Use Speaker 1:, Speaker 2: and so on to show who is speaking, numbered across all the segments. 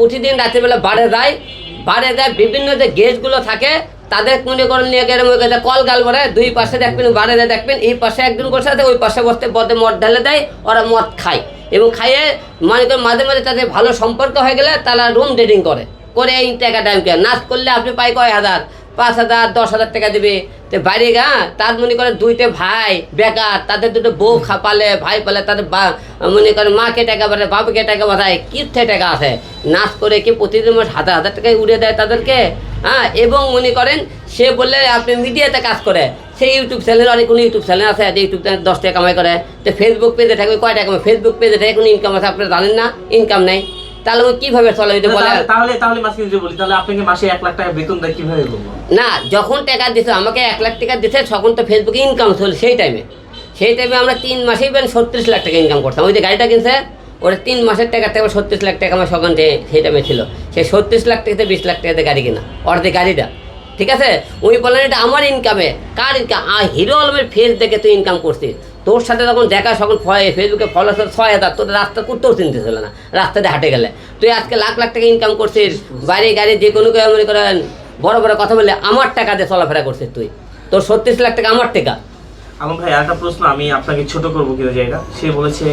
Speaker 1: প্রতিদিন রাত্রিবেলা বাড়ে দেয় বাড়ে দেয় বিভিন্ন যে গেস্টগুলো থাকে, তাদের মনে করেন নিয়ে গেলে মনে করেন কল গাল ভরে দুই পাশে দেখবেন বাড়ে দেয় দেখবেন, এই পাশে একজন বসে আছে, ওই পাশে বসতে পদে মদ ঢালে দেয়, ওরা মদ খায়। এবং খাইয়ে মনে করেন মাঝে মাঝে তাদের ভালো সম্পর্ক হয়ে গেলে তারা রুম ডেটিং করে। করে এই টাকা টাইমকে নাচ করলে আপনি পাই কয় হাজার। পাঁচ হাজার, দশ হাজার টাকা দেবে। তো বাইরে গা, তার মনে করে দুইটা ভাই বেকার, তাদের দুটো বউ খাপালে, ভাই পালে, তাদের বা, মনে করে মাকে টাকা বাড়ায় বাবাকে টাকা বাড়ায় কির্থে টাকা আছে? নাচ করে কি প্রতিদিন মাস হাজার হাজার টাকায় উড়ে দেয় তাদেরকে? হ্যাঁ এবং মনে করেন সে বললে আপনি মিডিয়াতে কাজ করে, সেই ইউটিউব চ্যানেল, অনেক কোনো ইউটিউব চ্যানেল আছে, যে ইউটিউব চ্যানেল দশ টাকা কামাই করে। তো ফেসবুক পেজে থাকবে কয় টাকা ফেসবুক পেজে থাকে, কোনো ইনকাম আছে, আপনারা জানেন না? ইনকাম নেই। তাহলে ও কীভাবে চলে যদি বলে?
Speaker 2: তাহলে- তাহলে মাসে যদি বলি তাহলে আপনাকে মাসে এক লাখ টাকা বেতন দেয় কীভাবে বলব?
Speaker 1: না যখন টাকা দিছে আমাকে এক লাখ টাকা দিছে তখন তো ফেসবুকে ইনকাম ছিল সেই টাইমে সেই টাইমে আমরা তিন মাসেই বেন ছত্রিশ লাখ টাকা ইনকাম করতাম। ওই যে গাড়িটা কিনছে ওটা তিন মাসের টাকা থেকে ছত্রিশ লাখ টাকা আমার সকাল সেই টাইমে ছিল। সেই ছত্রিশ লাখ টাকাতে বিশ লাখ টাকাতে গাড়ি কিনা অর্ধেক গাড়িটা। ঠিক আছে? উনি বললেন এটা আমার ইনকামে কার ইনকাম হিরো আলমের ফেস দেখে তুই ইনকাম করছিস। তোর সাথে যখন দেখা, সকল ফেসবুকে ফলো ছয় হাজার তোর রাস্তা করতেও চিনতে ছিল না, রাস্তাতে হাঁটে গেলে। তুই আজকে লাখ লাখ টাকা ইনকাম করছিস, বাড়ি গাড়ি যে কোনো কেউ মনে করেন, বড় বড় কথা বললে আমার টাকা দিয়ে চলাফেরা করছিস তুই। তোর ছত্রিশ লাখ টাকা আমার টাকা।
Speaker 2: আমার ভাই একটা প্রশ্ন আমি আপনাকে ছোট করব কিনা জায়গা সে বলেছে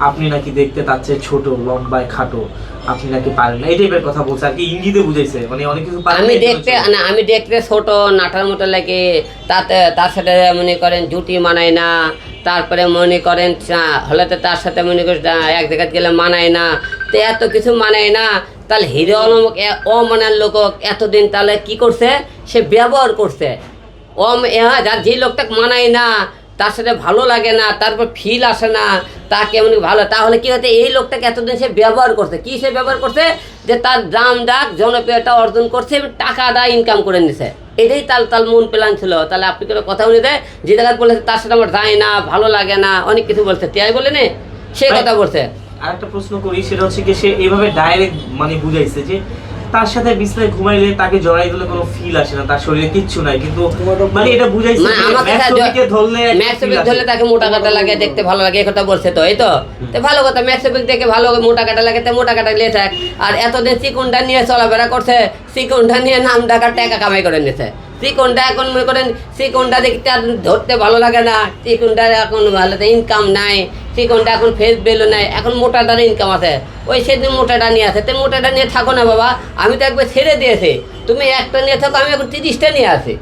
Speaker 2: আপনি নাকি দেখতে তার চেয়ে ছোট লম্বায় খাটো। আপনি নাকি পারেন না। এই টাইপের কথা বলছে আর কি ইঙ্গিতে বুঝাইছে। মানে অনেক কিছু পারেন
Speaker 1: আমি দেখতে। না আমি দেখতে ছোট নাটার মতো লাগে। তাতে তার সাথে মনে করেন জুটি মানায় না। তারপরে মনে করেন হলে তো তার সাথে মনে করেন এক জায়গায় গেলে মানায় না। তো এত কিছু মানায় না। তাহলে হিরো আলম এ- অমানার লোক এতদিন তাহলে কি করছে? সে ব্যবহার করছে। অম হ্যাঁ যার যে লোকটা মানায় না তার সাথে ভালো লাগে না তারপর ফিল আসে না তাকে এমনি ভালো? তাহলে কি হচ্ছে এই লোকটাকে এতদিন সে ব্যবহার করছে। কি সে ব্যবহার করছে? যে তার দাম ডাক জনপ্রিয়তা অর্জন করছে এবং টাকা দেয় ইনকাম করে নিছে। এটাই তাল তাল মন প্ল্যান ছিল। তাহলে আপনি কোনো কথা উনি দেয়? যে জায়গায় বলেছে তার সাথে আমার যায় না ভালো লাগে না অনেক কিছু বলছে। তিয়াই বলে নে সে কথা বলছে।
Speaker 2: আর একটা প্রশ্ন করি সেটা হচ্ছে কি সে এভাবে ডাইরেক্ট মানে বুঝাইছে যে তার সাথে বিছনায় ঘুমাইলে তাকে জড়াই দিলে কোনো ফিল আসে না তার শরীরে কিচ্ছু নাই। কিন্তু মানে এটা বুঝাইছে
Speaker 1: আমাকে
Speaker 2: ম্যাক্সোবিকে ধরলে
Speaker 1: ম্যাক্সোবিক ধরলে তাকে মোটা কাটা লাগে দেখতে ভালো লাগে এই কথা বলছে তো এই তো? তো ভালো কথা ম্যাক্সোবিক দেখে ভালো মোটা কাটা লাগে তো মোটা কাটা নিয়ে থাক আর এতদিন চিকুনটা নিয়ে চলাফেরা করছে চিকুনটা নিয়ে নাম ডাকার টাকা কামাই করে নিছে। চিকুনটা এখন মনে করেন চিকুনটা দেখতে আর ধরতে ভালো লাগে না চিকুনটা এখন ভালো ইনকাম নাই চিকুনটা এখন ফেস বেলো নাই এখন মোটাটার ইনকাম আছে। ওই সেদিন মোটাটা নিয়ে আছে তো মোটাটা নিয়ে থাকো না বাবা আমি তো একবার ছেড়ে দিয়েছি। তুমি একটা নিয়ে থাকো আমি এখন তিরিশটা নিয়ে আসি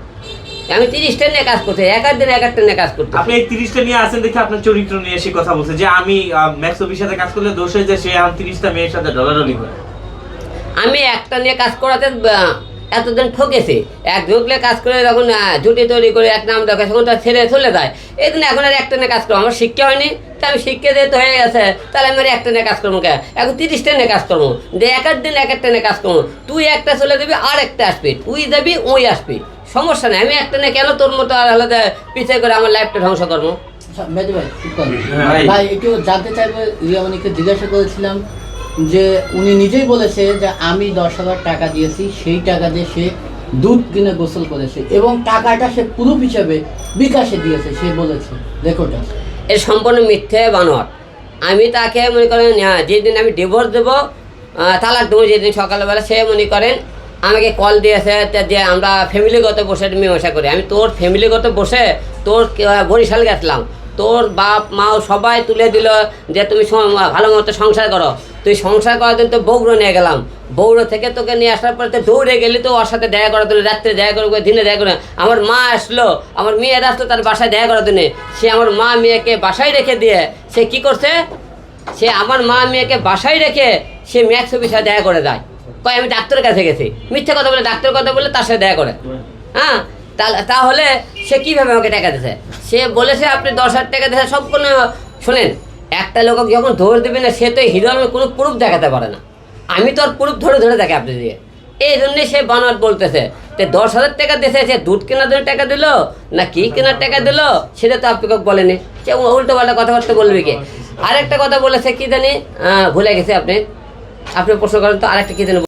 Speaker 1: আমি তিরিশটা নিয়ে কাজ করছি এক দিন এক একটা নিয়ে কাজ করতে
Speaker 2: আপনি এই তিরিশটা নিয়ে আসেন দেখে আপনার চরিত্র নিয়ে এসে কথা বলছে যে আমি ম্যাক্সোবির সাথে কাজ করলে দোষ হয়ে যায় সে আমার তিরিশটা মেয়ের সাথে ডলাডলি করে।
Speaker 1: আমি একটা নিয়ে কাজ করাতে এতদিন ঠকেছে। এক ঢুকলে কাজ করে যখন জুটি তৈরি করে এক নাম দেখে তখন তার ছেড়ে চলে যায়। এই জন্য এখন আর একটা নিয়ে কাজ করব। আমার শিক্ষা হয়নি। তা আমি শিক্ষা যেহেতু হয়ে গেছে তাহলে আমি আর একটা নিয়ে কাজ করব কে? এখন তিরিশটা নিয়ে কাজ করব। যে এক এক দিন এক একটা নিয়ে কাজ করব। তুই একটা চলে যাবি আর একটা আসবি। তুই যাবি ওই আসবি। সমস্যা নেই। আমি একটা নিয়ে কেন তোর মতো আর আলাদা পিছিয়ে করে আমার লাইফটা ধ্বংস করব?
Speaker 3: আচ্ছা, ভাই।
Speaker 2: হ্যাঁ, ভাই।
Speaker 3: একটু জানতে চাইব রিয়ামণিকে জিজ্ঞাসা করেছিলাম যে উনি নিজেই বলেছে যে আমি দশ হাজার টাকা দিয়েছি সেই টাকা দিয়ে সে দুধ কিনে গোসল করেছে এবং টাকাটা সে প্রুফ হিসেবে বিকাশে দিয়েছে সে বলেছে। রেকর্ড
Speaker 1: এর সম্পূর্ণ মিথ্যে বানোয়ার আমি তাকে মনে করেন হ্যাঁ, যেদিন আমি ডিভোর্স দেবো তালাক দেবো যেদিন সকালবেলা সে মনে করেন আমাকে কল দিয়েছে যে আমরা ফ্যামিলিগত বসে মীমাংসা করি। আমি তোর ফ্যামিলিগত বসে তোর বরিশাল গেছিলাম। তোর বাপ মাও সবাই তুলে দিল যে তুমি ভালো মতো সংসার করো। তুই সংসার করার জন্য তো বৌড়ো নিয়ে গেলাম। বৌড়ো থেকে তোকে নিয়ে আসার পরে তো দৌড়ে গেলি তো ওর সাথে দেখা করার জন্য, রাত্রে দেখা করে দিনে দেখা করে আমার মা আসলো, আমার মেয়ের আসলো তার বাসায় দেখা করার জন্য। সে আমার মা মেয়েকে বাসায় রেখে দিয়ে, সে কি করছে? সে আমার মা মেয়েকে বাসায় রেখে সে ম্যাক্স অফিসে দেখা করে দেয় কয়, আমি ডাক্তারের কাছে গেছি। মিথ্যে কথা বলে ডাক্তারের কথা বলে তার সাথে দেখা করে। হ্যাঁ? তাহলে সে কীভাবে আমাকে টাকা দিছে সে বলেছে, আপনি দশ হাজার টাকা দিয়েছে সব কোনো শোনেন একটা লোক যখন ধরে দেবে না, সে তো হিরো আলমের কোনো প্রুফ দেখাতে পারে না। আমি তো আর প্রুফ ধরে ধরে দেখে আপনি দিয়ে এই জন্যে সে বানোয়ার বলতেছে তো দশ হাজার টাকা দিয়েছে সে দুধ কেনার জন্য টাকা দিল, না কি কেনার টাকা দিল, সেটা তো আপনাকে বলেনি সে উল্টো পাল্টা কথাবার্তা বলবে কি? আরেকটা কথা বলেছে কি জানি ভুলে গেছে আপনি। আপনি প্রশ্ন করেন তো, আরেকটা কি জানি